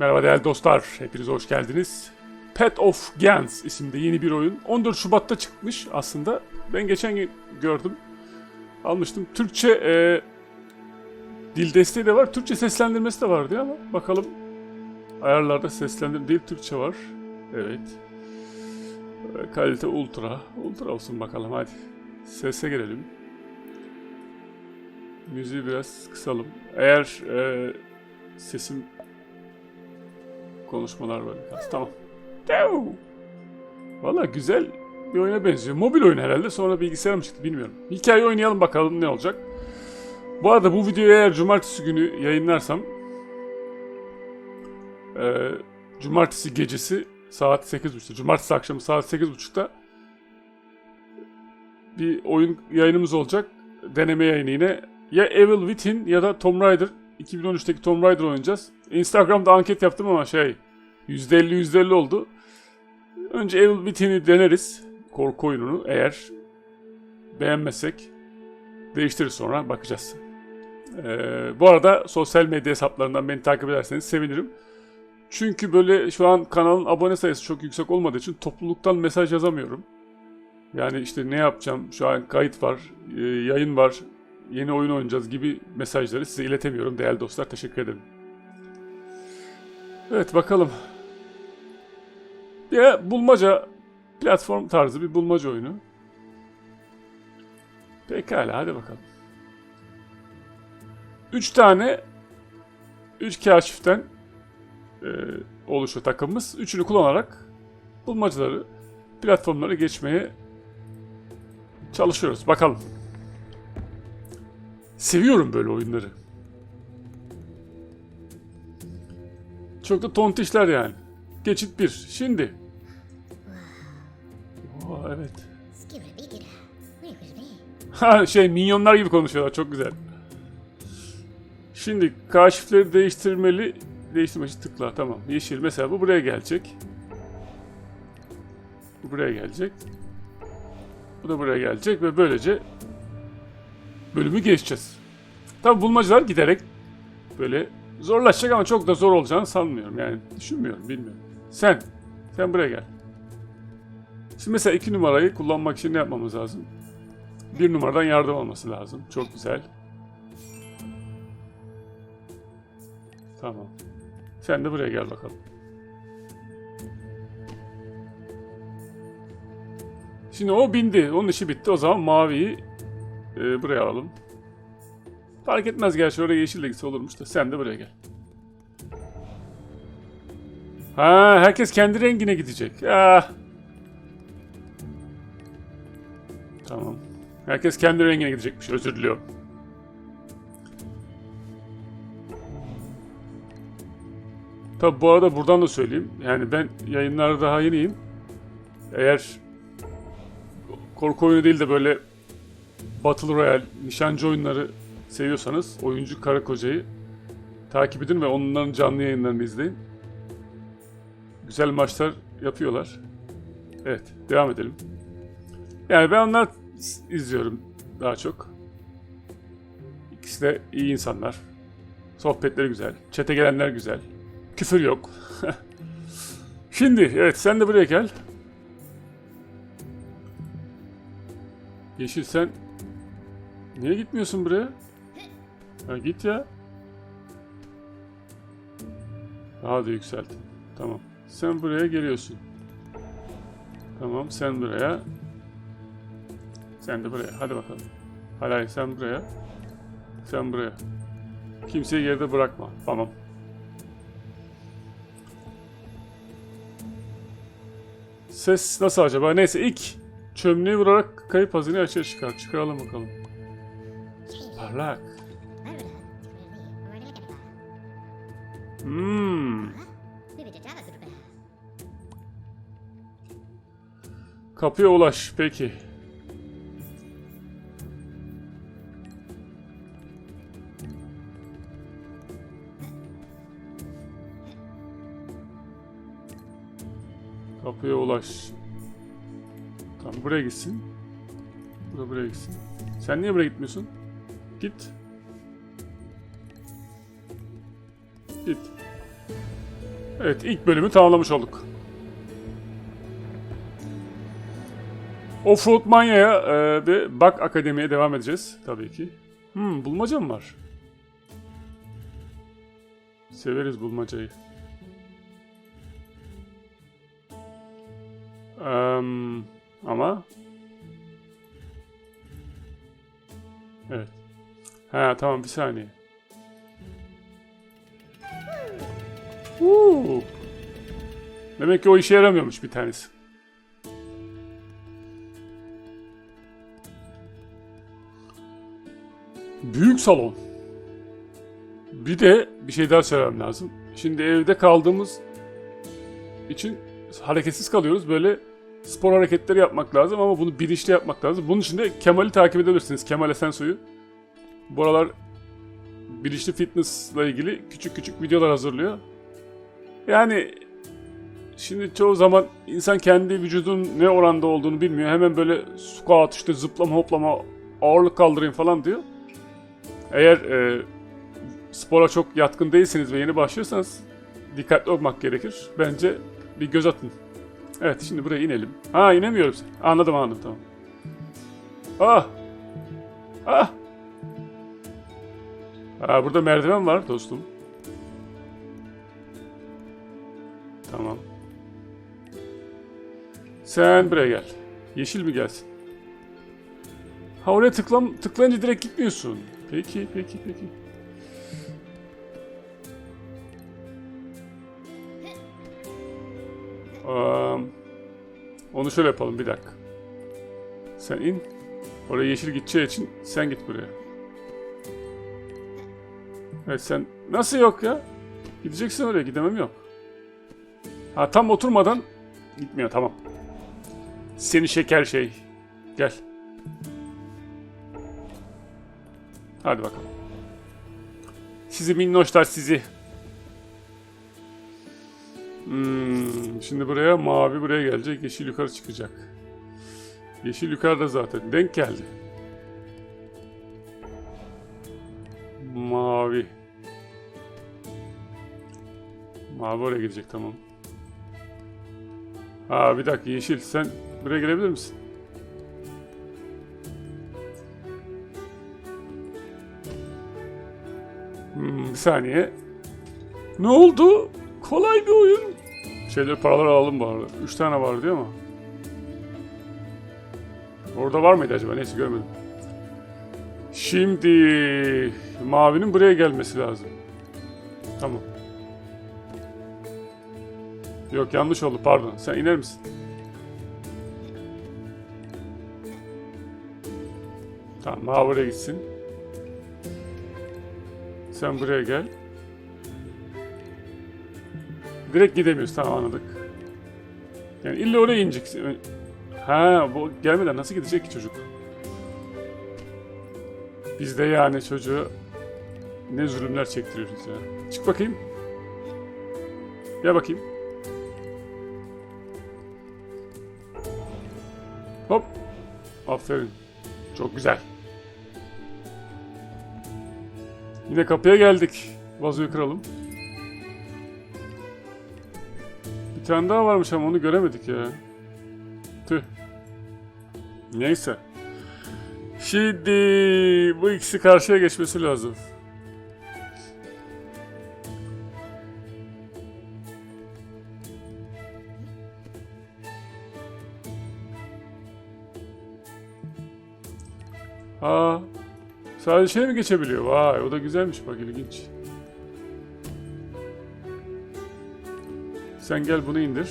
Merhaba değerli dostlar, hepiniz hoş geldiniz. Pet of Gans isimde yeni bir oyun. 14 Şubat'ta çıkmış aslında. Ben geçen gün gördüm. Almıştım. Türkçe e, dil desteği de var. Türkçe seslendirmesi de var diyor ama bakalım. Ayarlarda seslendirme değil Türkçe var. Evet. E, kalite ultra. Ultra olsun bakalım hadi. Sese gelelim. Müziği biraz kısalım. Eğer e, sesim konuşmalar var. biraz. Tamam. Dev. Valla güzel bir oyuna benziyor. Mobil oyun herhalde. Sonra bilgisayara mı çıktı bilmiyorum. Hikaye oynayalım bakalım ne olacak. Bu arada bu videoyu eğer cumartesi günü yayınlarsam e, cumartesi gecesi saat 8.30'da cumartesi akşamı saat 8.30'da bir oyun yayınımız olacak. Deneme yayını yine. Ya Evil Within ya da Tomb Raider. 2013'teki Tomb Raider oynayacağız. Instagram'da anket yaptım ama şey %50 %50 oldu. Önce Evil Within'i deneriz. Korku oyununu. Eğer beğenmezsek değiştiririz sonra bakacağız. Ee, bu arada sosyal medya hesaplarından beni takip ederseniz sevinirim. Çünkü böyle şu an kanalın abone sayısı çok yüksek olmadığı için topluluktan mesaj yazamıyorum. Yani işte ne yapacağım, şu an kayıt var, e, yayın var, yeni oyun oynayacağız gibi mesajları size iletemiyorum değerli dostlar. Teşekkür ederim. Evet bakalım. Ya bulmaca platform tarzı bir bulmaca oyunu. Pekala hadi bakalım. Üç tane üç kaşiften e, oluşuyor takımımız. Üçünü kullanarak bulmacaları, platformları geçmeye çalışıyoruz. Bakalım. Seviyorum böyle oyunları. Çok da tontişler yani. Geçit bir. Şimdi. Oo, evet. Ha şey minyonlar gibi konuşuyorlar. Çok güzel. Şimdi kaşifleri değiştirmeli. Değiştirme için tıkla. Tamam. Yeşil. Mesela bu buraya gelecek. Bu buraya gelecek. Bu da buraya gelecek ve böylece bölümü geçeceğiz. Tabi bulmacalar giderek böyle zorlaşacak ama çok da zor olacağını sanmıyorum. Yani düşünmüyorum, bilmiyorum. Sen, sen buraya gel. Şimdi mesela iki numarayı kullanmak için ne yapmamız lazım? Bir numaradan yardım alması lazım. Çok güzel. Tamam. Sen de buraya gel bakalım. Şimdi o bindi. Onun işi bitti. O zaman maviyi e, buraya alalım. Fark etmez gerçi oraya yeşil de gitse olurmuş da. Sen de buraya gel. Ha, herkes kendi rengine gidecek. Ah. Tamam. Herkes kendi rengine gidecekmiş. Özür diliyorum. Tabi bu arada buradan da söyleyeyim. Yani ben yayınlarda daha yeniyim. Eğer korku oyunu değil de böyle Battle Royale, nişancı oyunları seviyorsanız oyuncu Kara Koca'yı takip edin ve onların canlı yayınlarını izleyin. Güzel maçlar yapıyorlar. Evet, devam edelim. Yani ben onlar izliyorum daha çok. İkisi de iyi insanlar. Sohbetleri güzel. Çete gelenler güzel. Küfür yok. Şimdi evet sen de buraya gel. Yeşil sen niye gitmiyorsun buraya? Ha, git ya. Daha da yükselt. Tamam. Sen buraya geliyorsun. Tamam sen buraya. Sen de buraya. Hadi bakalım. Hayır sen buraya. Sen buraya. Kimseyi geride bırakma. Tamam. Ses nasıl acaba? Neyse ilk çömleği vurarak kayıp hazineyi açığa çıkar. Çıkaralım bakalım. Parlak. Hmm. Kapıya ulaş. Peki. Kapıya ulaş. Tamam buraya gitsin. Bu buraya gitsin. Sen niye buraya gitmiyorsun? Git. Git. Evet ilk bölümü tamamlamış olduk. Offroad Manya'ya e, ve Bak Akademi'ye devam edeceğiz tabii ki. Hmm, bulmaca mı var? Severiz bulmacayı. Em, ama... Evet. Ha tamam bir saniye. Uuu. Demek ki o işe yaramıyormuş bir tanesi. Büyük salon. Bir de bir şey daha söylemem lazım. Şimdi evde kaldığımız için hareketsiz kalıyoruz. Böyle spor hareketleri yapmak lazım ama bunu bilinçli yapmak lazım. Bunun için de Kemal'i takip edebilirsiniz. Kemal Esensoy'u. Bu aralar bilinçli fitnessla ilgili küçük küçük videolar hazırlıyor. Yani şimdi çoğu zaman insan kendi vücudun ne oranda olduğunu bilmiyor. Hemen böyle squat işte zıplama hoplama ağırlık kaldırayım falan diyor. Eğer e, spora çok yatkın değilseniz ve yeni başlıyorsanız dikkatli olmak gerekir. Bence bir göz atın. Evet şimdi buraya inelim. Ha inemiyoruz. Anladım anladım tamam. Ah! Ah! Aa, burada merdiven var dostum. Tamam. Sen buraya gel. Yeşil mi gelsin? Ha oraya tıklam tıklayınca direkt gitmiyorsun. Peki, peki, peki. Am, onu şöyle yapalım bir dakika. Sen in. Oraya yeşil gideceği için sen git buraya. Evet sen nasıl yok ya? Gideceksin oraya gidemem yok. Ha tam oturmadan gitmiyor tamam. Seni şeker şey. Gel. Hadi bakalım. Sizi minnoşlar sizi. Hmm, şimdi buraya mavi buraya gelecek. Yeşil yukarı çıkacak. Yeşil yukarıda zaten. Denk geldi. Mavi oraya gidecek tamam. Aa bir dakika yeşil sen buraya gelebilir misin? Hmm, bir saniye. Ne oldu? Kolay bir oyun. Şeyleri paralar alalım bu arada. Üç tane var diyor ama. Orada var mıydı acaba? Neyse görmedim. Şimdi mavinin buraya gelmesi lazım. Tamam. Yok yanlış oldu pardon. Sen iner misin? Tamam buraya gitsin. Sen buraya gel. Direkt gidemiyoruz tamam anladık. Yani illa oraya ineceksin. Ha bu gelmeden nasıl gidecek ki çocuk? Biz de yani çocuğu ne zulümler çektiriyoruz ya. Çık bakayım. Gel bakayım. Hop. Aferin. Çok güzel. Yine kapıya geldik. Vazoyu kıralım. Bir tane daha varmış ama onu göremedik ya. Tüh. Neyse. Şimdi bu ikisi karşıya geçmesi lazım. Aa, sadece şey mi geçebiliyor? Vay, o da güzelmiş bak ilginç. Sen gel bunu indir.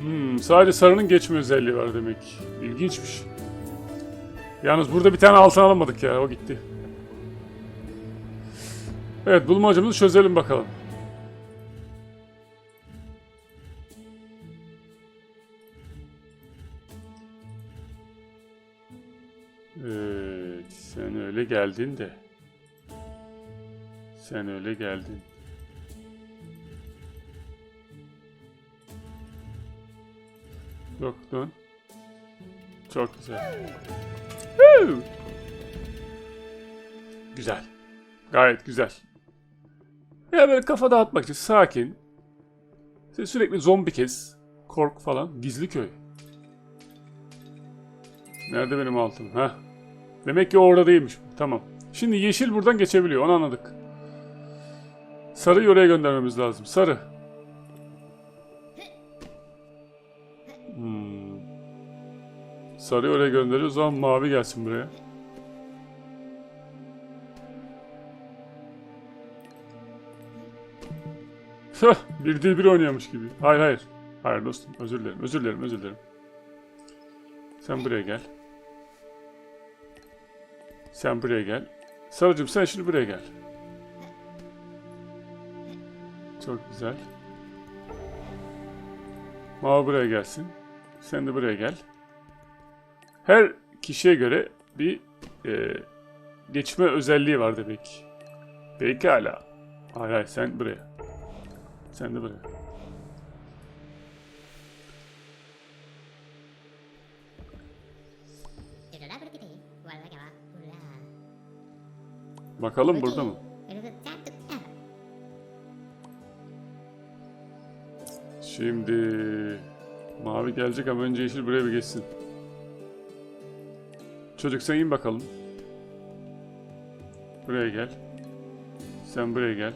Hmm, sadece sarının geçme özelliği var demek. İlginçmiş. Yalnız burada bir tane altın alamadık ya, o gitti. Evet, bulmacamızı çözelim bakalım. Geldin de. Sen öyle geldin. Dön. Çok güzel. Güzel. Gayet güzel. Ya böyle kafa dağıtmak için sakin. İşte sürekli zombi kes. Kork falan. Gizli köy. Nerede benim altın? Ha? Demek ki orada değilmiş. Tamam. Şimdi yeşil buradan geçebiliyor. Onu anladık. Sarıyı oraya göndermemiz lazım. Sarı. Hmm. Sarıyı oraya gönderiyoruz. O zaman mavi gelsin buraya. Bir dil bir oynuyormuş gibi. Hayır hayır. Hayır dostum. Özür dilerim. Özür dilerim. Özür dilerim. Sen buraya gel. Sen buraya gel. Sarıcığım sen şimdi buraya gel. Çok güzel. Mavi buraya gelsin. Sen de buraya gel. Her kişiye göre bir e, geçme özelliği var demek. Pekala. Hayır hayır sen buraya. Sen de buraya. Bakalım burada mı? Şimdi mavi gelecek ama önce yeşil buraya bir geçsin. Çocuk sen in bakalım. Buraya gel. Sen buraya gel.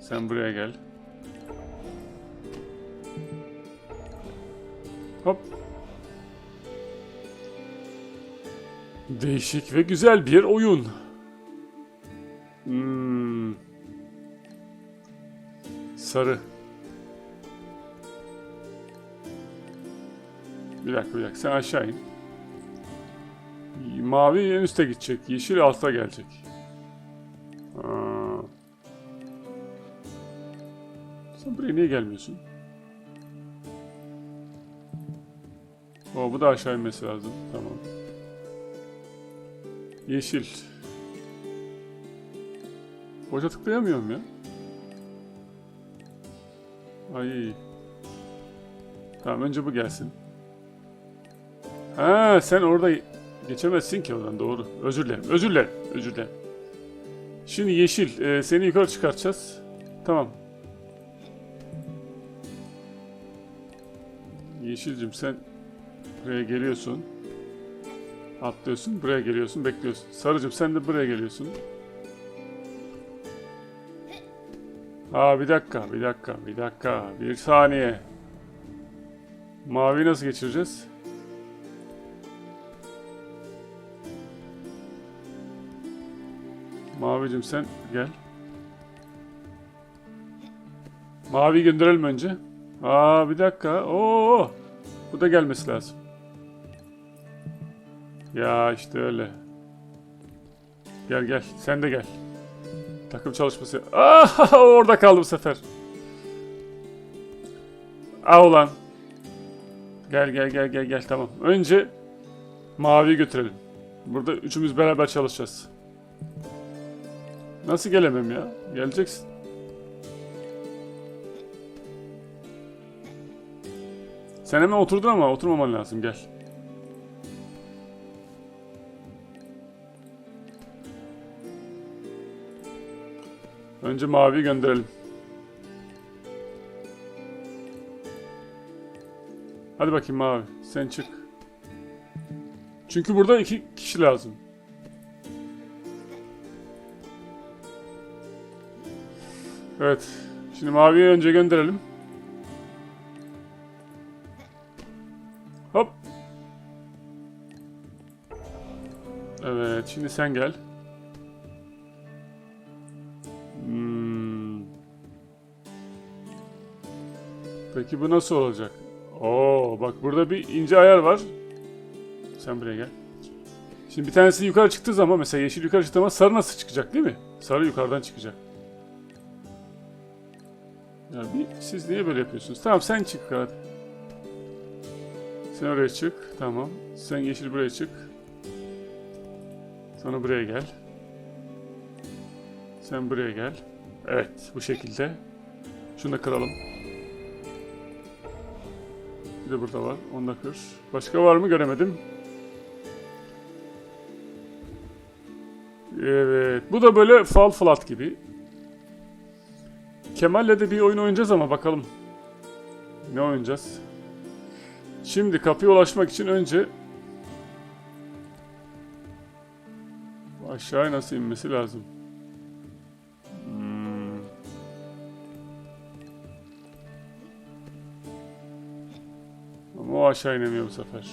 Sen buraya gel. Hop. Değişik ve güzel bir oyun. Hmm. Sarı. Bir dakika bir dakika sen aşağı in. Mavi en üste gidecek. Yeşil alta gelecek. Aa. Sen buraya niye gelmiyorsun? O bu da aşağı inmesi lazım. Tamam. Yeşil. Boşa tıklayamıyorum ya. Ay. Tamam önce bu gelsin. Ha sen orada geçemezsin ki oradan doğru. Özür dilerim. Özür dilerim. Özür dilerim. Şimdi yeşil. e, seni yukarı çıkartacağız. Tamam. Yeşilcim sen buraya geliyorsun. Atlıyorsun. Buraya geliyorsun. Bekliyorsun. Sarıcım sen de buraya geliyorsun. Aa bir dakika. Bir dakika. Bir dakika. Bir saniye. Mavi nasıl geçireceğiz? Mavicim sen gel. Mavi gönderelim önce. Aa bir dakika. Oo. Bu da gelmesi lazım. Ya işte öyle. Gel gel. Sen de gel. Takım çalışması. Aa orada kaldı bu sefer. Aa ulan. Gel gel gel gel gel tamam. Önce maviyi götürelim. Burada üçümüz beraber çalışacağız. Nasıl gelemem ya? Geleceksin. Sen hemen oturdun ama oturmaman lazım gel. Önce maviyi gönderelim. Hadi bakayım mavi. Sen çık. Çünkü burada iki kişi lazım. Evet. Şimdi maviyi önce gönderelim. Hop. Evet. Şimdi sen gel. Peki bu nasıl olacak? Oo, bak burada bir ince ayar var. Sen buraya gel. Şimdi bir tanesi yukarı çıktığı zaman mesela yeşil yukarı çıktığı zaman sarı nasıl çıkacak değil mi? Sarı yukarıdan çıkacak. Ya bir, siz niye böyle yapıyorsunuz? Tamam sen çık hadi. Sen oraya çık. Tamam. Sen yeşil buraya çık. Sonra buraya gel. Sen buraya gel. Evet bu şekilde. Şunu da kıralım. Bir de burada var. Onu da kır. Başka var mı göremedim. Evet. Bu da böyle Fall Flat gibi. Kemal'le de bir oyun oynayacağız ama bakalım. Ne oynayacağız? Şimdi kapıya ulaşmak için önce aşağıya nasıl inmesi lazım? Aşağı inemiyor bu sefer.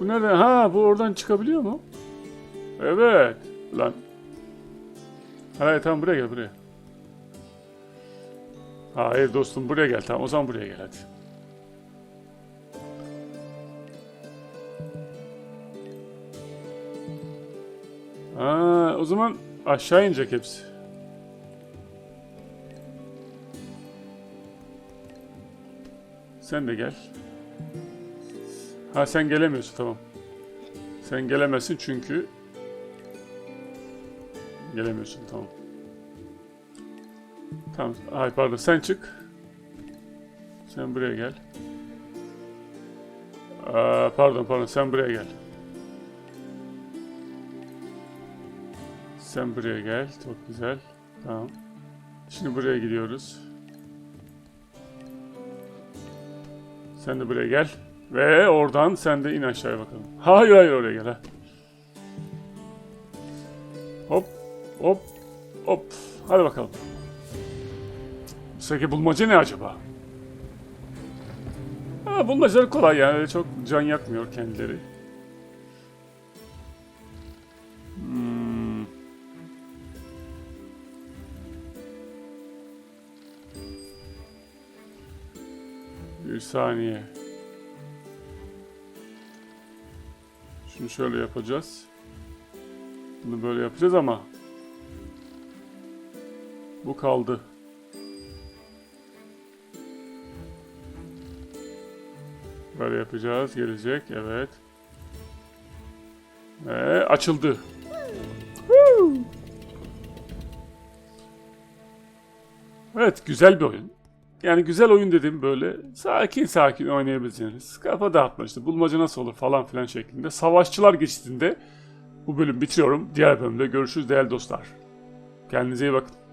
Bu nereden? Ha bu oradan çıkabiliyor mu? Evet. Lan. Hayır tamam buraya gel buraya. Hayır dostum buraya gel tamam o zaman buraya gel hadi. Aa, o zaman aşağı inecek hepsi. Sen de gel. Ha sen gelemiyorsun tamam. Sen gelemezsin çünkü gelemiyorsun tamam. Tamam. Ay pardon sen çık. Sen buraya gel. Aa, pardon pardon sen buraya gel. Sen buraya gel. Çok güzel. Tamam. Şimdi buraya gidiyoruz. Sen de buraya gel. Ve oradan sen de in aşağıya bakalım. Hayır hayır oraya gel ha. Hop hop hop. Hadi bakalım. Sefer bulmaca ne acaba? Ha, bulmacalar kolay yani. Çok can yakmıyor kendileri. Bir saniye. Şunu şöyle yapacağız. Bunu böyle yapacağız ama bu kaldı. Böyle yapacağız. Gelecek. Evet. Ve açıldı. Evet güzel bir oyun. Yani güzel oyun dedim böyle sakin sakin oynayabileceğiniz, kafa dağıtma işte bulmaca nasıl olur falan filan şeklinde. Savaşçılar geçitinde bu bölüm bitiriyorum. Diğer bölümde görüşürüz değerli dostlar. Kendinize iyi bakın.